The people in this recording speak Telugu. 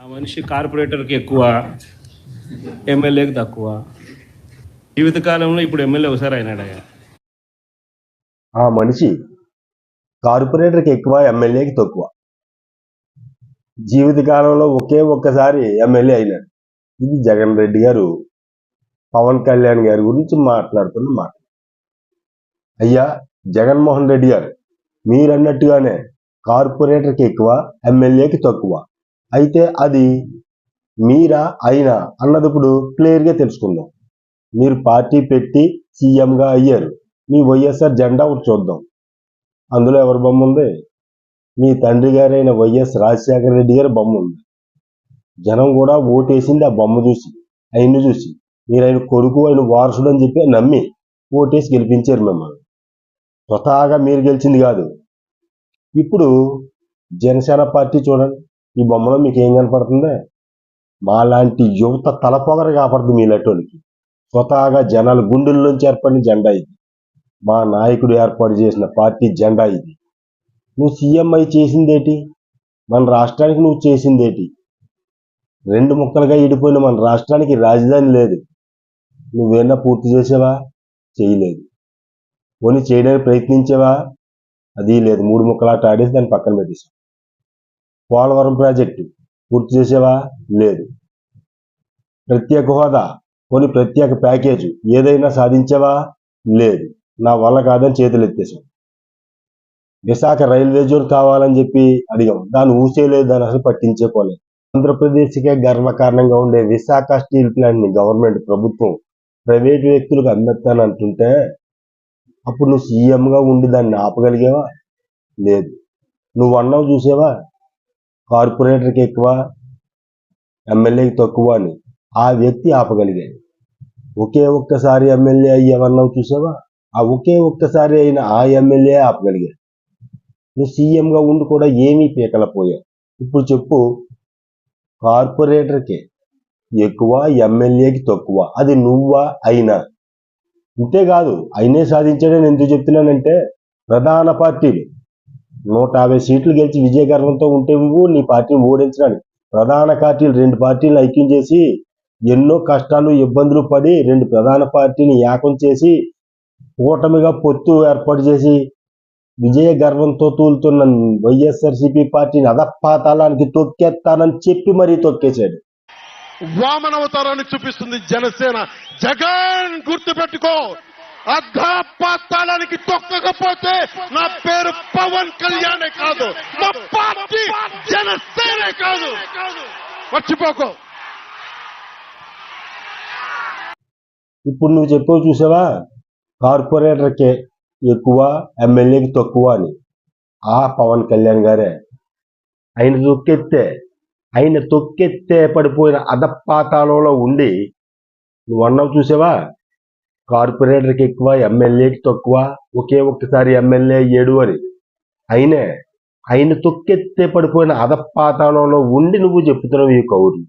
ఆ మనిషి కార్పొరేటర్కి ఎక్కువ ఎమ్మెల్యేకి తక్కువ. జీవితకాలంలో ఇప్పుడు ఎమ్మెల్యే ఒకసారి అయినాడయ్యా ఆ మనిషి కార్పొరేటర్కి ఎక్కువ ఎమ్మెల్యేకి తక్కువ. జీవితకాలంలో ఒకే ఒక్కసారి ఎమ్మెల్యే అయినాడు. ఇది జగన్ రెడ్డి గారు పవన్ కళ్యాణ్ గారి గురించి మాట్లాడుతున్న మాట. అయ్యా జగన్మోహన్ రెడ్డి గారు మీరన్నట్టుగానే కార్పొరేటర్కి ఎక్కువ ఎమ్మెల్యేకి తక్కువ. అయితే అది మీరా అయినా అన్నది ఇప్పుడు క్లియర్గా తెలుసుకుందాం. మీరు పార్టీ పెట్టి సీఎంగా అయ్యారు. మీ వైఎస్ఆర్ జెండా ఒకటి చూద్దాం. అందులో ఎవరి బొమ్మ ఉంది? మీ తండ్రి గారైన వైఎస్ రాజశేఖర రెడ్డి గారి బొమ్మ ఉంది. జనం కూడా ఓటేసింది ఆ బొమ్మ చూసి ఆయన్ని చూసి. మీరు ఆయన కొడుకు ఆయన వారసుడు అని చెప్పి నమ్మి ఓటేసి గెలిపించారు మిమ్మల్ని. స్వతహాగా మీరు గెలిచింది కాదు. ఇప్పుడు జనసేన పార్టీ చూడండి. ఈ బొమ్మలో మీకు ఏం కనపడుతుంది? మాలాంటి యువత తలపొగర మీ మీలాంటి స్వతహాగా జనాల గుండెల్లోంచి ఏర్పడిన జెండా ఇది. మా నాయకుడు ఏర్పాటు చేసిన పార్టీ జెండా ఇది. నువ్వు సీఎంఐ చేసిందేటి? మన రాష్ట్రానికి నువ్వు చేసిందేటి? రెండు ముక్కలుగా ఇడిపోయిన మన రాష్ట్రానికి రాజధాని లేదు. నువ్వేనా పూర్తి చేసావా? చేయలేదు. పోనీ చేయడానికి ప్రయత్నించావా? అది లేదు. మూడు ముక్కలాట ఆడేసి దాన్ని పక్కన పెట్టేసావు పోలవరం ప్రాజెక్టు పూర్తి చేసేవా? లేదు. ప్రత్యేక హోదా కొన్ని ప్రత్యేక ప్యాకేజ్ ఏదైనా సాధించావా? లేదు. నా వల్ల కాదని చేతులు ఎత్తేసాం విశాఖ రైల్వే జోన్ కావాలని చెప్పి అడిగాం దాన్ని ఊసేయలేదు దాన్ని అసలు పట్టించేపోలేదు ఆంధ్రప్రదేశ్కే గర్వకారణంగా ఉండే విశాఖ స్టీల్ ప్లాంట్ని గవర్నమెంట్ ప్రభుత్వం ప్రైవేట్ వ్యక్తులకు అందిస్తానంటుంటే అప్పుడు నువ్వు సీఎంగా ఉండి దాన్ని ఆపగలిగేవా? లేదు. నువ్వు అన్నావు చూసేవా? కార్పొరేటర్కి ఎక్కువ ఎమ్మెల్యేకి తక్కువ అని ఆ వ్యక్తి ఆపగలిగాడు. ఒకే ఒక్కసారి ఎమ్మెల్యే అయ్యేవన్నావు చూసావా? ఆ ఒకే ఒక్కసారి అయిన ఆ ఎమ్మెల్యే ఆపగలిగాడు. నువ్వు సీఎంగా ఉండి కూడా ఏమీ పీకలపోయావు. ఇప్పుడు చెప్పు కార్పొరేటర్కి ఎక్కువ ఎమ్మెల్యేకి తక్కువ అది నువ్వా అయినా? ఇంతేకాదు అయినే సాధించాడని ఎందుకు చెప్తున్నానంటే ప్రధాన పార్టీలు నూట యాభై సీట్లు గెలిచి విజయగర్వంతో ఉంటే నువ్వు నీ పార్టీని ఓడించడానికి. ప్రధాన పార్టీలు రెండు పార్టీలు ఐక్యం చేసి ఎన్నో కష్టాలు ఇబ్బందులు పడి రెండు ప్రధాన పార్టీని ఏకం చేసి కూటమిగా పొత్తు ఏర్పాటు చేసి విజయ గర్వంతో తూలుతున్న వైఎస్ఆర్సీపీ పార్టీని అధపాతాళానికి తొక్కేస్తానని చెప్పి మరీ తొక్కేశాడు. వామనవతారాన్ని చూపిస్తుంది జనసేన. జగన్ గుర్తు పెట్టుకో తొక్కకపోతే నా పేరు పవన్ కళ్యాణే కాదు. నా పార్టీ జనసేనే కాదు. మర్చిపోకో. ఇప్పుడు నువ్వు చెప్పావు చూసావా? కార్పొరేటర్కే ఎక్కువ ఎమ్మెల్యేకి తక్కువ అని. ఆ పవన్ కళ్యాణ్ గారే. ఆయన తొక్కెత్తే ఆయన తొక్కెత్తే పడిపోయిన అధపాతాళంలో ఉండి నువ్వు అన్నావు చూసావా? కార్పొరేటర్కి ఎక్కువ ఎమ్మెల్యేకి తక్కువ ఒకే ఒక్కసారి ఎమ్మెల్యే ఏడు అని. అయినే ఆయన తొక్కెత్తే పడిపోయిన అధపాతాళంలో ఉండి నువ్వు చెప్తున్నావు ఈ కౌరు